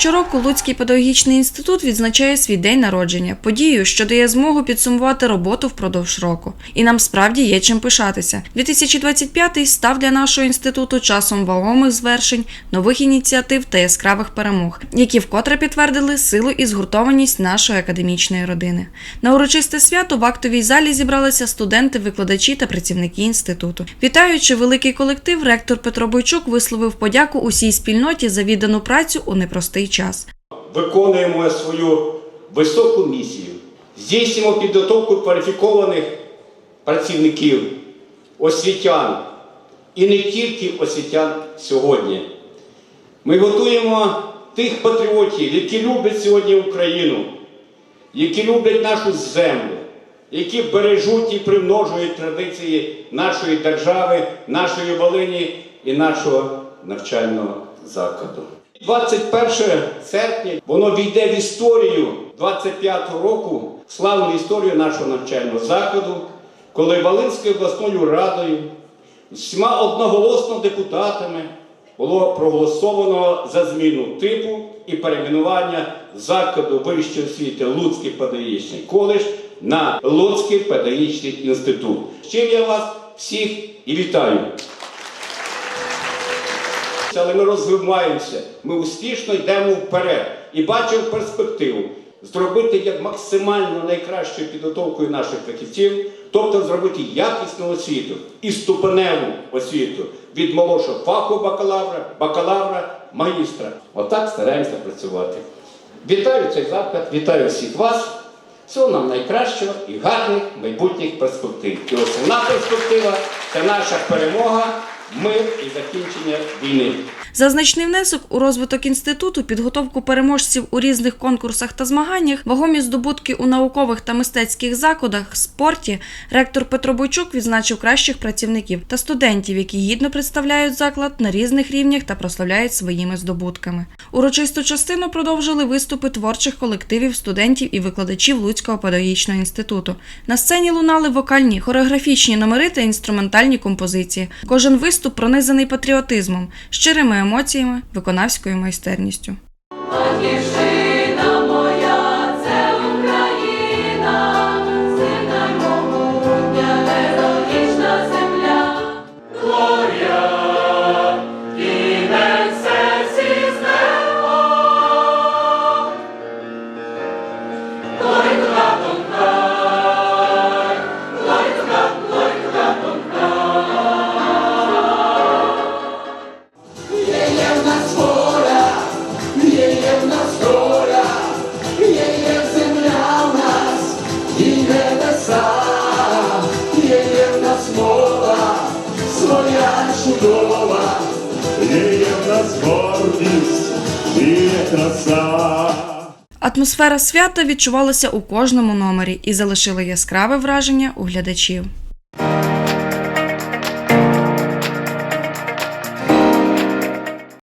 Щороку Луцький педагогічний інститут відзначає свій день народження, подію, що дає змогу підсумувати роботу впродовж року. І нам справді є чим пишатися. 2025 став для нашого інституту часом вагомих звершень, нових ініціатив та яскравих перемог, які вкотре підтвердили силу і згуртованість нашої академічної родини. На урочисте свято в актовій залі зібралися студенти, викладачі та працівники інституту. Вітаючи великий колектив, ректор Петро Бойчук висловив подяку усій спільноті за віддану працю у непростий час. виконуємо свою високу місію, здійснюємо підготовку кваліфікованих працівників, освітян і не тільки освітян сьогодні. Ми готуємо тих патріотів, які люблять сьогодні Україну, які люблять нашу землю, які бережуть і примножують традиції нашої держави, нашої Волині і нашого навчального закладу. 21 серпня воно війде в історію 25-го року, славну історію нашого навчального закладу, коли Волинською обласною радою всіма одноголосно депутатами було проголосовано за зміну типу і перейменування закладу вищої освіти Луцький педагогічний коледж на Луцький педагогічний інститут. З чим я вас всіх і вітаю. Але ми розвиваємося, ми успішно йдемо вперед і бачимо перспективу зробити як максимально найкращою підготовкою наших фахівців, тобто зробити якісну освіту і ступеневу освіту від молодшого фаху бакалавра, бакалавра, магістра. Отак стараємося працювати. Вітаю цей заклад, вітаю всіх вас. Всього нам найкращого і гарних майбутніх перспектив. І основна перспектива це наша перемога, мир і закінчення війни. За значний внесок у розвиток інституту, підготовку переможців у різних конкурсах та змаганнях, вагомі здобутки у наукових та мистецьких закладах, спорті, ректор Петро Бойчук відзначив кращих працівників та студентів, які гідно представляють заклад на різних рівнях та прославляють своїми здобутками. Урочисту частину продовжили виступи творчих колективів студентів і викладачів Луцького педагогічного інституту. На сцені лунали вокальні, хореографічні номери та інструментальні композиції. Кожен виступ пронизаний патріотизмом, щирими емоціями, виконавською майстерністю. Нас гордість і краса. Атмосфера свята відчувалася у кожному номері і залишила яскраве враження у глядачів.